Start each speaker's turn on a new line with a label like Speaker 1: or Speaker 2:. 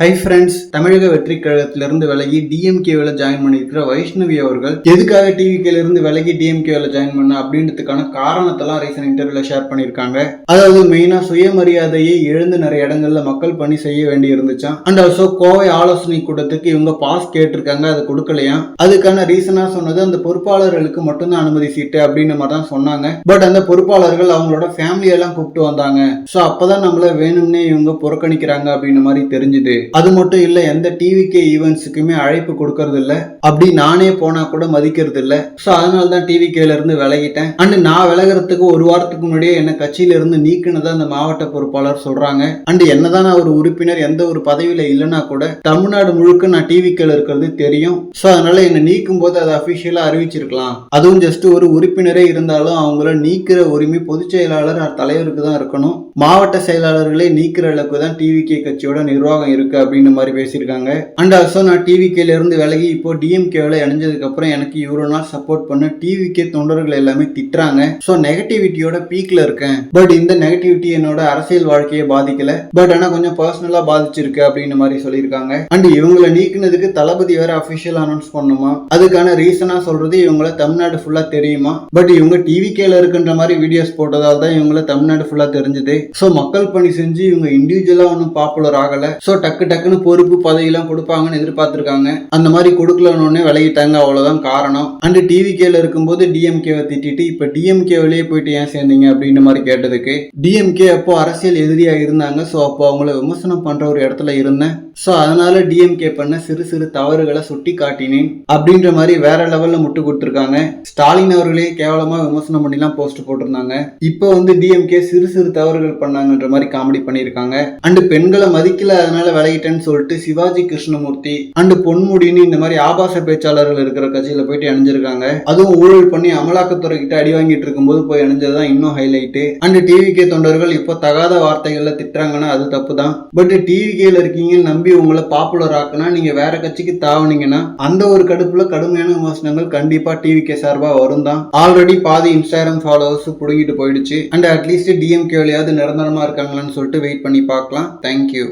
Speaker 1: Hi friends தமிழக வெற்றி கழகத்திலிருந்து விலகி டிஎம்கேவில் ஜாயின் பண்ணியிருக்கிற வைஷ்ணவி அவர்கள் எதுக்காக டிவிகேல விலகி டிஎம்கேவில் ஜாயின் பண்ண அப்படின்றதுக்கான காரணத்தெல்லாம் ரீசன் இன்டர்வியூல ஷேர் பண்ணியிருக்காங்க. அதாவது மெயினாக சுயமரியாதையை எழுந்து நிறைய இடங்களில் மக்கள் பணி செய்ய வேண்டி இருந்துச்சான் அண்ட் ஆல்சோ கோவை ஆலோசனை கூட்டத்துக்கு இவங்க பாஸ் கேட்டிருக்காங்க அதை கொடுக்கலையா? அதுக்கான ரீசனாக சொன்னது அந்த பொறுப்பாளர்களுக்கு மட்டும்தான் அனுமதி சீட்டு அப்படின்ற மாதிரி தான் சொன்னாங்க. பட் அந்த பொறுப்பாளர்கள் அவங்களோட ஃபேமிலியெல்லாம் கூப்பிட்டு வந்தாங்க. ஸோ அப்போதான் நம்மள வேணும்னே இவங்க புறக்கணிக்கிறாங்க அப்படின்ற மாதிரி தெரிஞ்சுது. அது மட்டும் இல்ல எந்த டிவிகே ஈவெண்ட்ஸுக்குமே அழைப்பு கொடுக்கறது இல்ல அப்படி நானே போனா கூட மதிக்கிறது இல்ல ஸோ அதனால தான் டிவிகேல இருந்து விலகிட்டேன். அண்ட் நான் விலகிறதுக்கு ஒரு வாரத்துக்கு முன்னாடியே என்ன கட்சியில இருந்து நீக்கினதா அந்த மாவட்ட பொறுப்பாளர் சொல்றாங்க. அண்ட் என்னதான் நான் ஒரு உறுப்பினர் எந்த ஒரு பதவியில இல்லைன்னா கூட தமிழ்நாடு முழுக்க நான் டிவிகேல இருக்கிறது தெரியும். ஸோ அதனால என்னை நீக்கும் போது அதை அபிஷியலா அறிவிச்சிருக்கலாம். அதுவும் ஜஸ்ட் ஒரு உறுப்பினரே இருந்தாலும் அவங்கள நீக்கிற உரிமை பொதுச் செயலாளர் தலைவருக்கு தான் இருக்கணும். மாவட்ட செயலாளர்களே நீக்கிற அளவுக்கு தான் டிவிகே கட்சியோட நிர்வாகம் இருக்கு. அப்படின்னு மாதிரி பேசியிருக்காங்க. அண்ட் ஆல்சோ நான் டிவிகேல இருந்து விலகி இப்போ டிஎம்கேவில் இணைஞ்சதுக்கு அப்புறம் எனக்கு இவ்வளோ நாள் சப்போர்ட் பண்ண டிவிகே தொண்டர்கள் எல்லாமே திட்டுறாங்க. ஸோ நெகட்டிவிட்டியோட பீக்ல இருக்கேன். பட் இந்த நெகட்டிவிட்டி என்னோட அரசியல் வாழ்க்கையை பாதிக்கல. பட் ஆனால் கொஞ்சம் பர்சனலா பாதிச்சிருக்கு அப்படின்னு மாதிரி சொல்லியிருக்காங்க. அண்ட் இவங்களை நீக்கினதுக்கு தளபதி வேற அபிஷியல் அனௌன்ஸ் பண்ணுமா? அதுக்கான ரீசனா சொல்றது இவங்கள தமிழ்நாடு ஃபுல்லா தெரியுமா? பட் இவங்க டிவிகேல இருக்குன்ற மாதிரி வீடியோஸ் போட்டதால் தான் இவங்கள தமிழ்நாடு ஃபுல்லா தெரிஞ்சது. ஸோ மக்கள் பணி செஞ்சு இவங்க இண்டிவிஜுவலா ஒன்றும் பாப்புலர் ஆகல. ஸோ டக்கு டக்குன்னு பொறுப்பு பதவியெல்லாம் கொடுப்பாங்கன்னு எதிர்பார்த்திருக்காங்க. அந்த மாதிரி கொடுக்கலன்னு விலகிட்டாங்க. அவ்வளோதான் காரணம். அண்டு டிவிகேல இருக்கும்போது டிஎம்கேவை திட்டிட்டு இப்போ டிஎம்கே வெளியே போயிட்டு ஏன் சேர்ந்தீங்க அப்படின்ற மாதிரி கேட்டதுக்கு. டிஎம்கே அப்போ அரசியல் எதிரியாக இருந்தாங்க. ஸோ அப்போ அவங்கள விமர்சனம் பண்ணுற ஒரு இடத்துல இருந்தேன். ஸோ அதனால டிஎம்கே பண்ண சிறு சிறு தவறுகளை சுட்டி காட்டினேன் அப்படின்ற மாதிரி வேற லெவல்ல முட்டு கொடுத்துருக்காங்க. ஸ்டாலின் அவர்களே கேவலமா விமர்சனம் பண்ணிலாம் போஸ்ட் போட்டிருந்தாங்க. இப்போ வந்து டிஎம்கே சிறு சிறு தவறுகள் பண்ணாங்கன்ற மாதிரி காமெடி பண்ணியிருக்காங்க. அண்டு பெண்களை மதிக்கல அதனால விளையிட்டேன்னு சொல்லிட்டு சிவாஜி கிருஷ்ணமூர்த்தி அண்டு பொன்முடின்னு இந்த மாதிரி ஆபாச பேச்சாளர்கள் இருக்கிற கட்சியில போயிட்டு இணைஞ்சிருக்காங்க. அதுவும் ஊழல் பண்ணி அமலாக்கத்துறை கிட்ட அடி வாங்கிட்டு இருக்கும்போது போய் இணைஞ்சதுதான் இன்னும் ஹைலைட்டு அண்டு டிவிகே தொண்டர்கள் இப்போ தகாத வார்த்தைகள்ல திட்டுறாங்கன்னா அது தப்பு தான் பட் டிவிகேல இருக்கீங்கன்னு நம்பி உங்களை பாப்புலர் ஆக்குனா நீங்க வேற கட்சிக்கு தாவுனீங்கன்னா அந்த ஒரு கடுப்புல கடுமையான விமர்சனங்கள் கண்டிப்பா டிவிகே சார்பா வரும் தான் ஆல்ரெடி பாதி இன்ஸ்டாகிராம் ஃபாலோவர்ஸ் புடுங்கிட்டு போயிடுச்சு. அண்ட் அட்லீஸ்ட் டிஎம்கேலையாவது நிரந்தரமா இருக்காங்களான்னு சொல்லிட்டு வெயிட் பண்ணி பார்க்கலாம். தேங்க்யூ